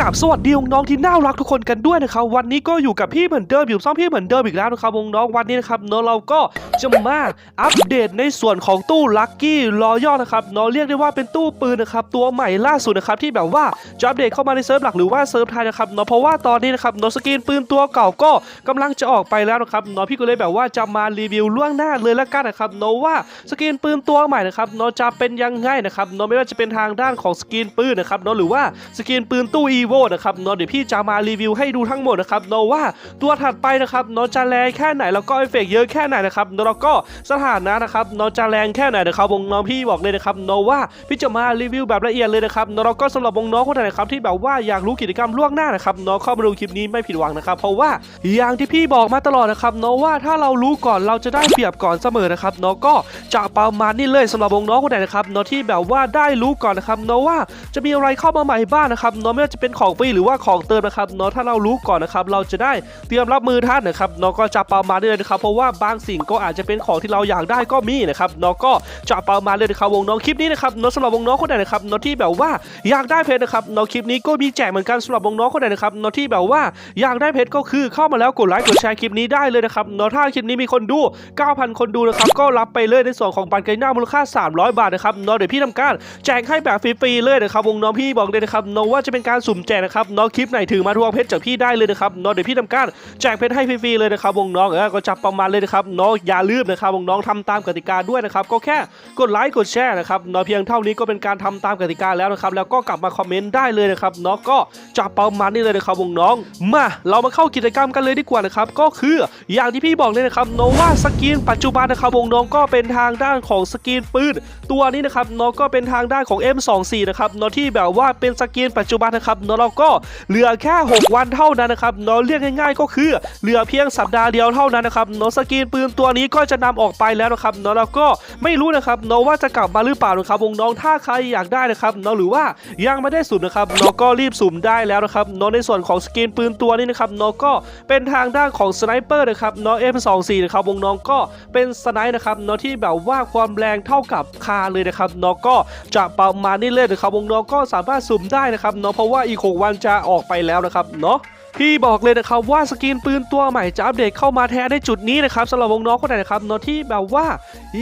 กับสวัสดีน้องที่น่ารักทุกคนกันด้วยนะครับวันนี้ก็อยู่กับพี่เหมือนเดิมอยู่ซ่อมพี่เหมือนเดิมอีกแล้วนะครับน้องวันนี้นะครับเนาะเราก็จะมาอัปเดตในส่วนของตู้ลัคกี้รอย่อนะครับเนาะเรียกได้ว่าเป็นตู้ปืนนะครับตัวใหม่ล่าสุดนะครับที่แบบว่าจะอัปเดตเข้ามาในเซิร์ฟหลักหรือว่าเซิร์ฟไทยนะครับเนาะเพราะว่าตอนนี้นะครับเนาะสกินปืนตัวเก่าก็กำลังจะออกไปแล้วนะครับเนาะพี่ก็เลยแบบว่าจะมารีวิวล่วงหน้าเลยละกันนะครับเนาะว่าสกินปืนตัวใหม่นะครับเนาะจะเป็นยังไงนะครับเนาะไม่ว่าจะเป็นทางด้านของสกินปืนนะครับเนาะหรือว่าสกินปืนตู้อีโวนะครับเนาะเดี๋ยวพี่จะมารีวิวให้ดูทั้งหมดนะครับเนาะว่าตัวถัดไปนะครับเนาะจะแรงแค่ไหนแล้วก็เอฟเฟกต์เยอะแค่ไหนนะครับเนาะแล้วก็สถานะนะครับเนาะจะแรงแค่ไหนนะครับวงน้องพี่บอกเลยนะครับเนาะว่าพี่จะมารีวิวแบบละเอียดเลยนะครับเนาะแล้วก็สำหรับวงน้องคนไหนนะครับที่แบบว่าอยากรู้กิจกรรมล่วงหน้านะครับเนาะเข้ามาดูคลิปนี้ไม่ผิดหวังนะครับเพราะว่าอย่างที่พี่บอกมาตลอดนะครับเนาะว่าถ้าเรารู้ก่อนเราจะได้เปรียบก่อนเสมอนะครับเนาะก็จะประมาณนี้เลยสำหรับวงน้องคนไหนนะครับเนาะที่แบบว่าได้รู้ก่อนนะครับเนาะว่าจะมีอะไรเข้ามาใหม่บ้างนะครับเนาะไม่ว่าจะเป็นของฟรีหรือว่าของเติมนะครับเนาะถ้าเรารู้ก่อนนะครับเราจะได้เตรียมรับมือท่านนะครับเนาะก็จะประมาณนี้เลยนะครับเพราะว่าบางสิ่งก็อาจจะเป็นของที่เราอยากได้ก็มีนะครับเนาะก็จะประมาณเลยนะครับวงน้องคลิปนี้นะครับเนาะสำหรับวงน้องคนไหนนะครับเนาะที่แบบว่าอยากได้เพชรนะครับเนาะคลิปนี้ก็มีแจกเหมือนกันสำหรับวงน้องคนไหนนะครับเนาะที่แบบว่าอยากได้เพชรก็คือเข้ามาแล้วกดไลค์กดแชร์คลิปนี้ได้เลยนะครับเนาะถ้าคลิปนี้มีคนดู 9,000 คนดูนะครับก็รับไปเลยในส่วนของบัตรไกด์หน้ามูลค่า 300 บาทนะครับเนาะเดี๋ยวพี่ทำการแจกให้แบบฟรีๆเลยนะครับวงน้องพี่บอกเลยนะครับเนาะว่าจะเป็นการสุ่มแจกนะครับเนาะคลิปไหนถือมาทวงเพชรจากพี่ได้เลยนะครับเนาะเดี๋ยวพี่ทำการแจกเพชรให้ฟรีๆเลยนะครับวงน้องเออก็จับประมาณเลยนะครับเนาะอย่าลืมนะครับวงน้องทำตามกติกาด้วยนะครับก็แค่กดไลค์กดแชร์นะครับเนาะเพียงเท่านี้ก็เป็นการทำตามกติกาแล้วนะครับแล้วก็กลับมาคอมเมนต์ได้เลยนะครับเนาะก็จับประมาณนี้เลยนะครับวงน้อง มาเรามาเข้ากิจกรรมกันเลยดีกว่านะครับก็คืออย่างที่พี่บอกเลยนะครับเนาะว่าสกินปัจจุบันนะครับวงน้องก็เป็นทางด้านของสกินปืนตัวนี้นะครับเนาะก็เป็นทางด้านของ M24 นะครับเนาะที่แบบว่าเป็นสกินปัจจุบันนะครับนะเราก็เหลือแค่ 6 วันเท่านั้นนะครับเนาะเรียกง่ายๆก็คือเหลือเพียงสัปดาห์เดียวเท่านั้นนะครับเนาะสกินปืนตัวนี้ก็จะนำออกไปแล้วนะครับเนาะแล้วก็ไม่รู้นะครับเนาะว่าจะกลับมาหรือเปล่านะครับวงน้องถ้าใครอยากได้นะครับเนาะหรือว่ายังไม่ได้สุ่มนะครับเนาะก็รีบสุ่มได้แล้วนะครับเนาะในส่วนของสกินปืนตัวนี้นะครับเนาะก็เป็นทางด้านของสไนเปอร์นะครับเนาะ M24 นะครับวงน้องก็เป็นสไนป์นะครับเนาะที่แบบว่าความแรงเท่ากับคาเลยนะครับเนาะก็จะประมาณนี้เลยนะครับวงน้องก็สามารถสุ่มได้นะครับเนาะเพราะว่าอีก6วันจะออกไปแล้วนะครับเนาะพี่บอกเลยนะครับว่าสกินปืนตัวใหม่จะอัปเดตเข้ามาแทนในจุดนี้นะครับสำหรับวงน้องคนไหนนะครับเนาะที่แบบว่า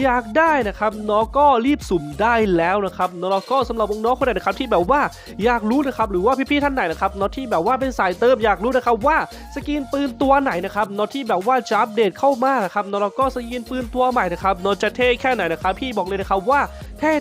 อยากได้นะครับเนาะก็รีบสุ่มได้แล้วนะครับเนาะแล้วก็สำหรับวงน้องคนไหนนะครับที่แบบว่าอยากรู้นะครับหรือว่าพี่ๆท่านไหนนะครับเนาะที่แบบว่าเป็นสายเติมอยากรู้นะครับว่าสกินปืนตัวไหนนะครับเนาะที่แบบว่าจะอัปเดตเข้ามานะครับเนาะแล้วก็สกินปืนตัวใหม่นะครับเนาะจะเท่แค่ไหนนะครับพี่บอกเลยนะครับว่าแท่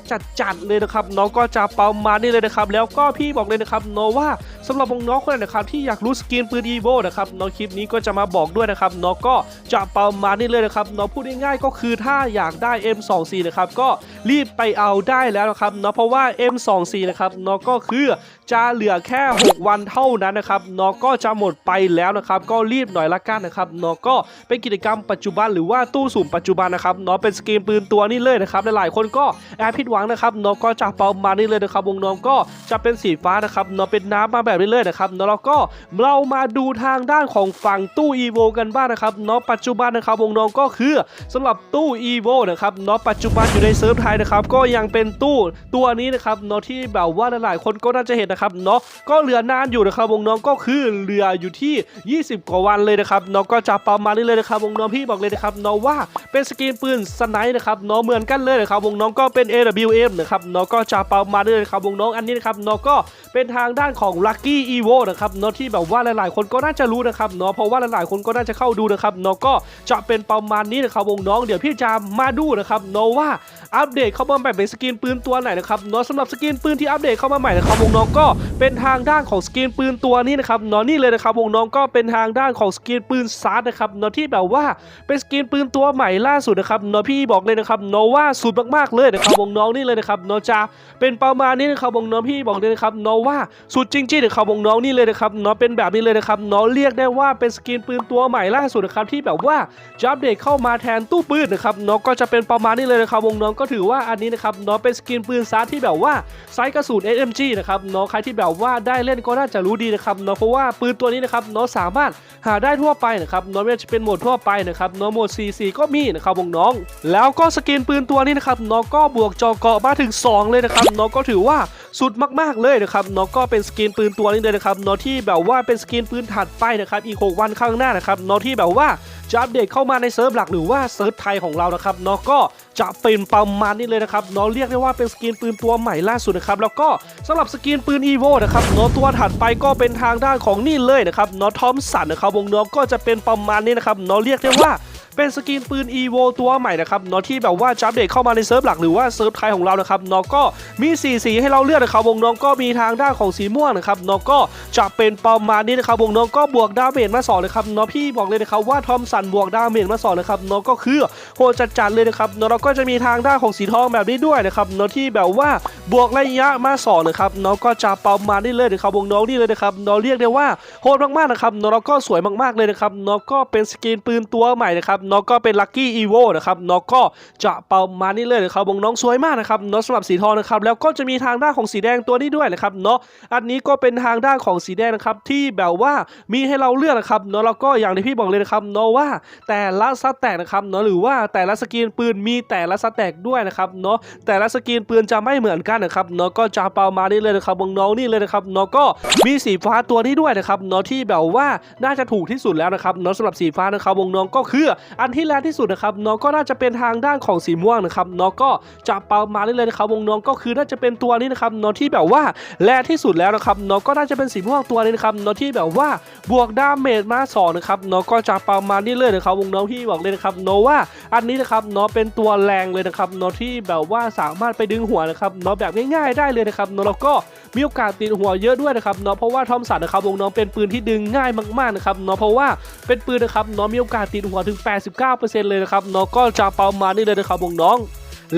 จัดๆเลยนะครับเนาะก็จะประมาณนี้เลยนะครับ แล้วก็พี่บอกเลยนะครับเนาะว่าสำหรับน้องคนไหนนะครับที่อยากรู้สกินปืนอีโวนะครับน้องคลิปนี้ก็จะมาบอกด้วยนะครับน้องก็จะประมาณนี้เลยนะครับน้องพูดง่ายๆก็คือถ้าอยากได้ M24 นะครับก็รีบไปเอาได้แล้วนะครับเนาะเพราะว่า M24 นะครับเนาะก็คือจะเหลือแค่ 6 วันเท่านั้นนะครับเนาะก็จะหมดไปแล้วนะครับ ก็รีบหน่อยละกันนะครับเนาะก็เป็นกิจกรรมปัจจุบันหรือว่าตู้สุ่มปัจจุบันนะครับเนาะเป็นสกินปืนตัวนี้เลยนะครับหลายๆคนก็แอบผิดหวังนะครับเนาะก็จะประมาณนี้เลยนะครับวงน้องก็จะเป็นสีฟ้านะครับเนาะเป็นน้ำมาแบบนี้เลยนะครับเนาะแล้วก็เรามาดูทางด้านของฝั่งตู้อีโวกันบ้างนะครับเนาะปัจจุบันนะครับวงน้องก็คือสำหรับตู้อีโวนะครับเนาะปัจจุบันอยู่ในเซิร์ฟไทยนะครับก็ยังเป็นตู้ตัวนี้นะครับเนาะที่แบบว่าหลายๆคนก็น่าจะเห็นนะครับเนาะก็เหลือนานอยู่นะครับวงน้องก็คือเหลืออยู่ที่ 20 กว่าวันเลยนะครับเนาะก็จะประมาณนี้เลยนะครับวงน้องพี่บอกเลยนะครับเนาะว่าเป็นสกินปืนสไนป์นะครับเนาะเหมือนกันเลยนะครับวงน้องก็เป็น AWM นะครับเนาะก็จะประมาณนี้นะครับวงน้องอันนี้นะครับเนาะก็เป็นทางด้านของ Lucky Evo นะครับเนาะที่แบบว่าหลาย ๆ คนก็น่าจะรู้นะครับเนาะเพราะว่าหลาย ๆ คนก็น่าจะเข้าดูนะครับเนาะก็จะเป็นประมาณนี้นะครับวงน้องเดี๋ยวพี่จะมาดูนะครับเนาะว่าอัปเดตเข้ามาใหม่เป็นสกินปืนตัวไหนนะครับเนาะสำหรับสกินปืนที่อัปเดตเข้ามาใหม่นะครับวงน้องก็เป็นทางด้านของสกินปืนตัวนี้นะครับเนาะนี่เลยนะครับวงน้องก็เป็นทางด้านของสกินปืนซาร์ดนะครับเนาะที่แบบว่าเป็นสกินปืนตัวใหม่ล่าสุดนะครับเนาะพี่บอกเลยนะครับเนาะว่าสุดมาก ๆ เลยนะครับวงน้องนี่เลยนะครับเนาะจะเป็นประมาณนี้นะครับวงน้องพี่บอกเลยนะครับเนาะว่าสุดจริงๆนะครับวงน้องนี่เลยนะครับเนาะเป็นแบบนี้เลยนะครับเนาะเรียกได้ว่าเป็นสกินปืนตัวใหม่ล่าสุดนะครับที่แบบว่าจะอัปเดตเข้ามาแทนตู้ปืนนะครับเนาะก็จะเป็นประมาณนี้เลยนะครับวงน้องก็ถือว่าอันนี้นะครับเนาะเป็นสกินปืนซาร์ดที่แบบว่าไซส์กระสุน SMG นะครับเนาะใครที่แบบว่าได้เล่นก็น่าจะรู้ดีนะครับเนาะเพราะว่าปืนตัวนี้นะครับเนาะสามารถหาได้ทั่วไปนะครับเนาะไม่ว่าจะเป็นโหมดทั่วไปนะครับเนาะโหมด CC ก็มีนะครับวงน้อง แล้วก็สกินปืนตัวนี้นะครับเนาะก็บวกจอเกาะมาถึง 2 เลยนะครับเนาะก็ถือว่าสุดมากๆเลยนะครับเนาะก็เป็นสกินปืนตัวนี้เลยนะครับเนาะที่แบบว่าเป็นสกินปืนถัดไปนะครับอีก 6 วันข้างหน้านะครับเนาะที่แบบว่าจะอัปเดตเข้ามาในเซิร์ฟหลักหรือว่าเซิร์ฟไทยของเรานะครับเนาะก็จะเป็นประมาณนี้เลยนะครับเนาะเรียกได้ว่าเป็นสกินปืนตัวใหม่ล่าสุดนะครับแล้วก็สำหรับสกินปืน EVO นะครับเนาะตัวถัดไปก็เป็นทางด้านของนี่เลยนะครับเนาะทอมสันนะครับวงเนาะก็จะเป็นประมาณนี้นะครับเนาะเรียกได้ว่า เป็นสกินปืน EVO ตัวใหม่นะครับเนาะที่แบบว่าจะอัปเดตเข้ามาในเซิร์ฟหลักหรือว่าเซิร์ฟไทยของเรานะครับเนาะก็มีสีสีให้เราเลือกนะครับวงน้องก็มีทางด้านของสีม่วงนะครับเนาะก็จะเป็นประมาณนี้นะครับวงน้องก็บวกดาเมจมาสองเลยครับเนาะพี่บอกเลยนะครับว่าทอมสันบวกดาเมจมาสองนะครับเนาะก็คือโหดจัดๆเลยนะครับเนาะเราก็จะมีทางด้านของสีทองแบบนี้ด้วยนะครับเนาะที่แบบว่าบวกระยะมาสองนะครับเนาะก็จะประมาณนี้เลยนะครับวงน้องนี่เลยนะครับเนาะเรียกได้ว่าโหดมากๆนะครับเนาะแล้วก็สวยมากๆเลยนะครับเนาะก็เป็นสกินปืนตัวใหม่นะครับนาะก็เป็นลัคกี้อีโวนะครับเนาะก็จะประมาณนี้เลยนะครับวงน้องสวยมากนะครับเนาะสำหรับสีทองนะครับแล้วก็จะมีทางด้านของสีแดงตัวนี้ด้วยนะครับเนาะอันนี้ก็เป็นทางด้านของสีแดงนะครับที่แบบว่ามีให้เราเลือกนะครับเนาะแล้วก็อย่างที่พี่บอกเลยนะครับเนาะว่าแต่ละสแต็กนะครับเนาะหรือว่าแต่ละสกินปืนมีแต่ละสแต็กด้วยนะครับเนาะแต่ละสกินปืนจะไม่เหมือนกันนะครับเนาะก็จะประมาณนี้เลยนะครับวงน้องนี่เลยนะครับเนาะก็มีสีฟ้าตัวนี้ด้วยนะครับเนาะที่แบบว่าน่าจะถูกที่สุดแล้วนะครับเนาะสำหรับสีฟ้านะครับวงน้องก็คืออันที่แรงที่สุดนะครับน้องก็น่าจะเป็นทางด้านของสีม่วงนะครับน้องก็จะประมาณนี้เลยนะครับวงน้องก็คือน่าจะเป็นตัวนี้นะครับน้องที่แบบว่าแรงที่สุดแล้วนะครับน้องก็น่าจะเป็นสีม่วงตัวนี้นะครับน้องที่แบบว่า บวกดาเมจมาสองนะครับเนาะก็จะประมาณนี้เลยนะครับวงน้องพี่บอกเลยนะครับเนาะว่าอันนี้นะครับเนาะเป็นตัวแรงเลยนะครับเนาะที่แบบว่าสามารถไปดึงหัวนะครับเนาะแบบง่ายๆได้เลยนะครับเนาะแล้วก็มีโอกาสติดหัวเยอะด้วยนะครับเนาะเพราะว่าทอมสันนะครับวงน้องเป็นปืนที่ดึงง่ายมากๆนะครับเนาะเพราะว่าเป็นปืนนะครับเนาะมีโอกาสติดหัวถึง 89%เลยนะครับเนาะก็จะประมาณนี้เลยนะครับวงน้อง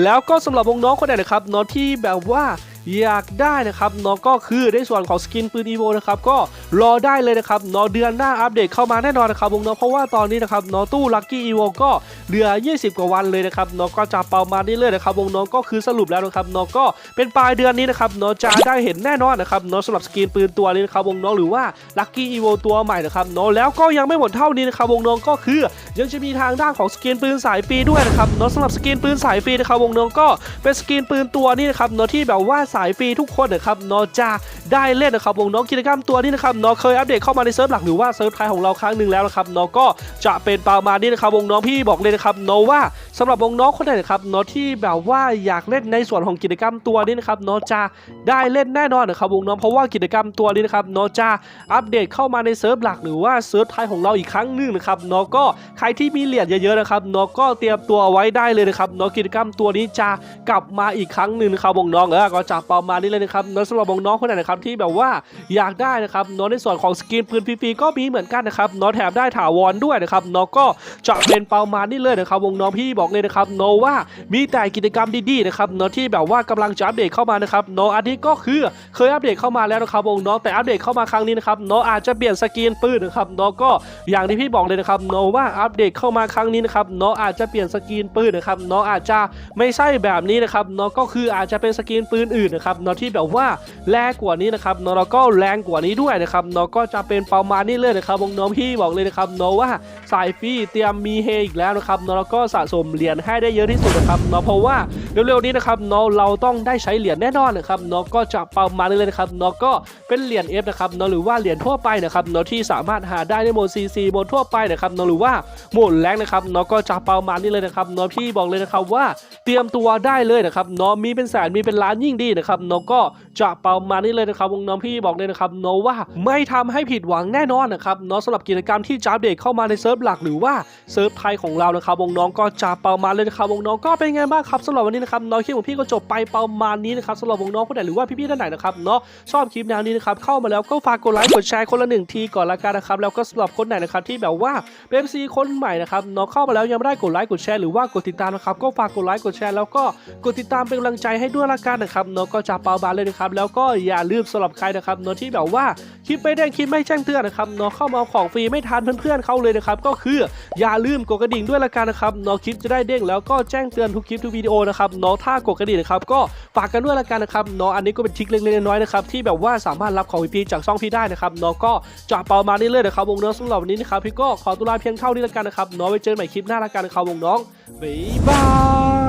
แล้วก็สำหรับวงน้องคนไหนนะครับเนาะที่แบบว่า อยากได้นะครับเนาะก็คือในส่วนของสกินปืนอีโวนะครับก็รอได้เลยนะครับเนาะเดือนหน้าอัปเดตเข้ามาแน่นอนนะครับวงน้องเพราะว่าตอนนี้นะครับเนาะตู้ลัคกี้อีโวก็เหลือ 20 กว่าวันเลยนะครับเนาะก็จะประมาณนี้เลยนะครับวงน้องก็คือสรุปแล้วนะครับเนาะก็เป็นปลายเดือนนี้นะครับเนาะจะได้เห็นแน่นอนนะครับเนาะสำหรับสกินปืนตัวนี้นะครับวงน้องหรือว่าลัคกี้อีโวตัวใหม่นะครับเนาะแล้วก็ยังไม่หมดเท่านี้นะครับวงน้องก็คือยังจะมีทางด้านของสกินปืนสายฟรีด้วยนะครับเนาะสำหรับสกินปืนสายฟรีนะครับวงน้องก็เป็นสกินปืนตัวนี้นะครับเนาะที่แบบว่าสายฟรีทุกคนนะครับเนาะจะได้เล่นนะครับวงน้องกิจกรรมตัวนี้นะครับเนาะเคยอัปเดตเข้ามาในเซิร์ฟหลักหรือว่าเซิร์ฟไทยของเราครั้งหนึ่งแล้วนะครับเนาะก็จะเป็นประมาณนี้นะครับวงน้องพี่บอกเลยนะครับเนาะว่าสำหรับวงน้องคนไหนนะครับเนาะที่แบบว่าอยากเล่นในส่วนของกิจกรรมตัวนี้นะครับเนาะจะได้เล่นแน่นอนนะครับวงน้องเพราะว่ากิจกรรมตัวนี้นะครับเนาะจะอัปเดตเข้ามาในเซิร์ฟหลักหรือว่าเซิร์ฟไทยของเราอีกครั้งหนึ่งนะครับเนาะก็ใครที่มีเหรียญเยอะๆนะครับเนาะก็เตรียมตัวไว้ได้เลยนะครับเนาะกิจกรรมตัวนี้จะกลับมาอีกครั้งหนึ่งนะครับวงน้องเออก็จะประมาณนี้เลยนะครับเนาะสำหรับวงน้องคนไหนนะครับที่แบบว่าอยากได้นะครับเนาะในส่วนของสกินปืนฟรีๆก็มีเหมือนกันนะครับเนาะแถมได้ถาวรด้วยนะครับเนาะก็จะเป็นประมาณนี้เลยนะครับ วงน้องพี่บอกเลยนะครับเนาะว่ามีแต่กิจกรรมดีๆนะครับเนาะที่แบบว่ากำลังจะอัปเดตเข้ามานะครับเนาะอันนี้ก็คือเคยอัปเดตเข้ามาแล้วนะครับวงน้องแต่อัปเดตเข้ามาครั้งนี้นะครับเนาะอาจจะเปลี่ยนสกินปืนนะครับเนาะก็อย่างที่พี่บอกเลยนะครับเนาะว่าอัปเดตเข้ามาครั้งนี้นะครับเนาะอาจจะเปลี่ยนสกินปืนนะครับเนาะอาจจะไม่ใช่แบบนี้นะครับเนาะก็คืออาจจะเป็นสกินปืนอื่นนะครับเนาะที่แบบว่าแรงกว่านี้นะครับเนาะแล้วก็แรงกว่านี้ด้วยนะครับเนาะก็จะเป็นประมาณนี้เลยนะครับวงน้องพี่บอกเลยนะครับเนาะว่าสายฟรีเตรียมมีเฮอีกแล้วนะครับเนาะแล้วก็สะสมเหรียญให้ได้เยอะที่สุดนะครับเนาะเพราะว่าเร็วๆนี้นะครับเนาะเราต้องได้ใช้เหรียญแน่นอนนะครับเนาะก็จะประมาณนี้เลยนะครับเนาะก็เป็นเหรียญ F นะครับเนาะหรือว่าเหรียญทั่วไปนะครับเนาะที่สามารถหาได้ในโหมด CC โหมดทั่วไปนะครับเนาะหรือว่าโหมดแรงนะครับเนาะก็จะประมาณนี้เลยนะครับเนาะพี่บอกเลยนะครับว่าเตรียมตัวได้เลยนะครับเนาะมีเป็นแสนมีเป็นล้านยิ่งดีนะครับเนาะก็จะประมาณนี้เลยนะครับวงน้องพี่บอกเลยนะครับเนาะว่าไม่ทำให้ผิดหวังแน่นอนนะครับเนาะสำหรับกิจกรรมที่จะอัปเดตเข้ามาในเซิร์ฟหลักหรือว่าเซิร์ฟไทยของเรานะครับวงน้องก็จะประมาณเลยนะครับวงน้องก็เป็นไงบ้างครับสำหรับวันนี้นะครับเนาะคลิปของพี่ก็จบไปประมาณนี้นะครับสำหรับวงน้องคนไหนหรือว่าพี่ๆท่านไหนนะครับเนาะชอบคลิปแนวนี้นะครับเข้ามาแล้วก็ฝากกดไลค์กดแชร์คนละหนึ่งทีก่อนละกันนะครับแล้วก็สำหรับคนไหนนะครับที่แบบว่าเป็นซีคนใหม่นะครับเนาะเข้ามาแล้วยังไม่ได้กดไลค์กดแชร์หรือว่ากดติดตามนะครับก็ฝากกดไลค์กดแชร์แล้วก็กดติดตามเป็นกำลังใจให้ด้วยละกันนะครับเนาะก็จะเปาบานเลยนะครับแล้วก็อย่าลืมสำหรับใครนะครับเนาะที่แบบว่าคลิปไม่แดงคลิปไม่แจ้งเตือนนะครับเนาะเข้ามาของฟรีไม่ทันเพื่อนๆเขาเลยนะครับก็คืออย่าลืมกดกระดิ่งด้วยละกันนะครับเนาะคลิปจะได้เด้งแล้วก็แจ้งเตือนทุกคลิปทุกวิดีโอนะครับเนาะถ้ากดกระดิ่งนะครับก็ฝากกันด้วยละกันนะครับเนาะอันนี้ก็เป็นทริคเล็กๆน้อยๆนะครับที่แบบว่าสามารถรับของฟรีๆจากช่องพี่ได้นะครับเนาะก็จะเปามานี่เลยนะครับวงน้องสำหรับวันนี้นะครับพี่ก็ขอตัวลาเพียงเท่านี้ละกันนะครับเนาะไว้เจอใหม่คลิปหน้าละกันนะครับวงน้องบ๊ายบาย